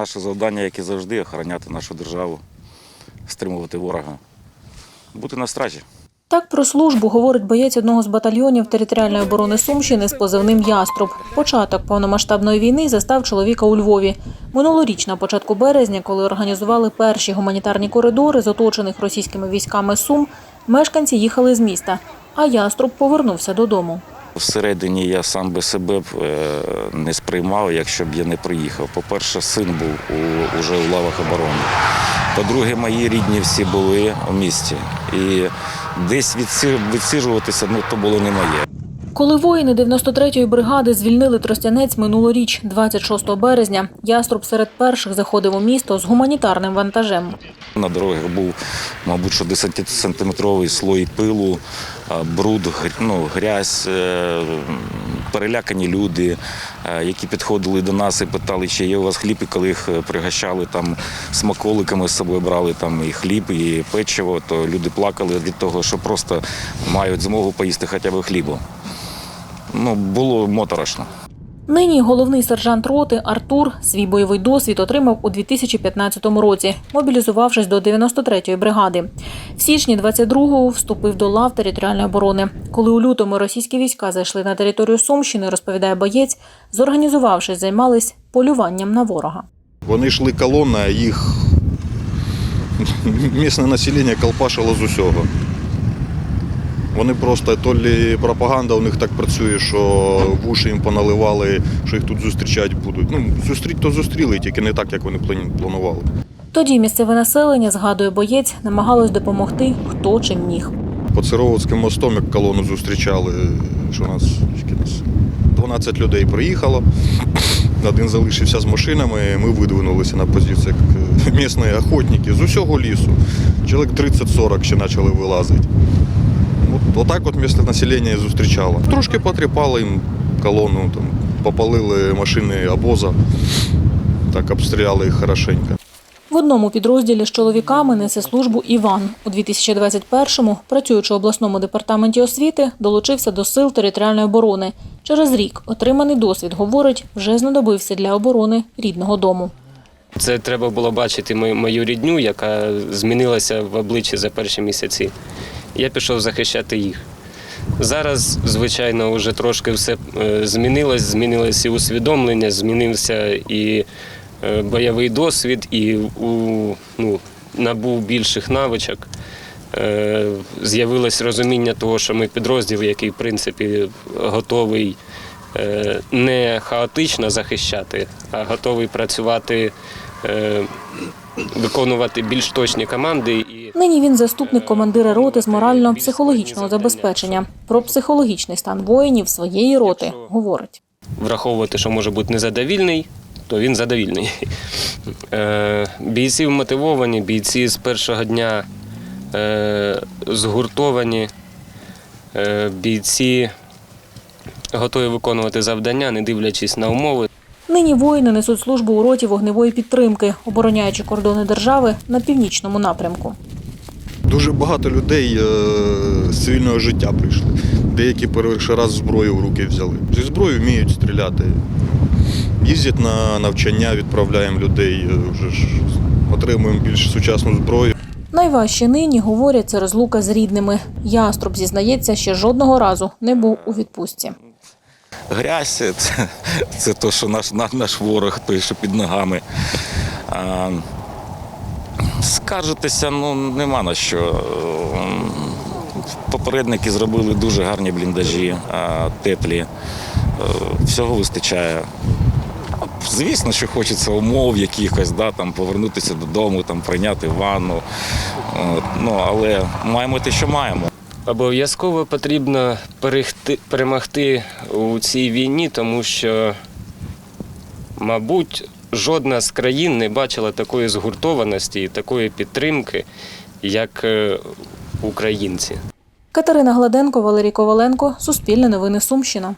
Наше завдання, як і завжди, охороняти нашу державу, стримувати ворога, бути на стражі. Так про службу говорить боєць одного з батальйонів територіальної оборони Сумщини з позивним Яструб. Початок повномасштабної війни застав чоловіка у Львові. Минулоріч, на початку березня, коли організували перші гуманітарні коридори з оточених російськими військами Сум, мешканці їхали з міста, а Яструб повернувся додому. Всередині я сам би себе е, не сприймав, якщо б я не приїхав. По-перше, син був у, уже у лавах оборони. По-друге, мої рідні всі були у місті. І десь відсиджуватися ну, то було не моє. Коли воїни 93-ї бригади звільнили Тростянець минулоріч, 26 березня, Яструб серед перших заходив у місто з гуманітарним вантажем. На дорогах був, мабуть, що 10-сантиметровий слой пилу, бруд, ну, грязь, е, перелякані люди, е, які підходили до нас і питали, чи є у вас хліб, і коли їх е, пригощали там смаколиками з собою брали там і хліб, і печиво, то люди плакали від того, що просто мають змогу поїсти хоча б хлібу. Ну, було моторошно. Нині головний сержант роти Артур свій бойовий досвід отримав у 2015 році, мобілізувавшись до 93-ї бригади. В січні 22-го вступив до лав територіальної оборони. Коли у лютому російські війська зайшли на територію Сумщини, розповідає боєць, зорганізувавшись, займались полюванням на ворога. Вони йшли колонна, їх місне населення колпашило з усього. Вони просто то лі пропаганда у них так працює, що в уші їм поналивали, що їх тут зустрічати будуть. Ну, зустріть то зустріли, тільки не так, як вони планували. Тоді місцеве населення, згадує боєць, намагалось допомогти хто чим міг. По Цировицьким мостом, як колону зустрічали, що нас, скільки нас 12 людей приїхало. Один залишився з машинами, ми видвинулися на позицію як е, охотники з усього лісу. Чоловік 30-40 ще почали вилазити. От, отак от місце населення зустрічало. Трошки потріпали їм колону, там, попалили машини обоза, так обстріляли їх хорошенько. В одному підрозділі з чоловіками несе службу Іван. У 2021-му, працюючи в обласному департаменті освіти, долучився до сил територіальної оборони. Через рік отриманий досвід, говорить, вже знадобився для оборони рідного дому. Це треба було бачити мою рідню, яка змінилася в обличчі за перші місяці. Я пішов захищати їх. Зараз, звичайно, вже трошки все е, змінилось, змінилось і усвідомлення, змінився і е, бойовий досвід, і у, ну, набув більших навичок. Е, З'явилось розуміння того, що ми підрозділ, який в принципі готовий не хаотично захищати, а готовий працювати, виконувати більш точні команди. Нині він заступник командира роти з морально-психологічного забезпечення. Про психологічний стан воїнів своєї роти говорить. враховувати, що може бути незадовільний, то він задовільний. Е, Бійці вмотивовані, бійці з першого дня е, згуртовані, е, бійці готові виконувати завдання, не дивлячись на умови. Нині воїни несуть службу у роті вогневої підтримки, обороняючи кордони держави на північному напрямку. Дуже багато людей е, з цивільного життя прийшли. Деякі перший раз зброю в руки взяли. Зі зброєю вміють стріляти. Їздять на навчання, відправляємо людей, е, вже ж отримуємо більш сучасну зброю. Найважче нині, говорять, це розлука з рідними. Яструб, зізнається, ще жодного разу не був у відпустці. Грязь це, це то, що наш, наш, наш ворог, той, що під ногами. А, скаржитися ну, нема на що. Попередники зробили дуже гарні бліндажі, теплі. Е, Всього вистачає. Звісно, що хочеться умов якихось, да, там, повернутися додому, там, прийняти ванну. Ну, але маємо те, що маємо. Обов'язково потрібно перемогти у цій війні, тому що, мабуть, жодна з країн не бачила такої згуртованості і такої підтримки, як е, українці. Катерина Гладенко, Валерій Коваленко, Суспільне новини Сумщина.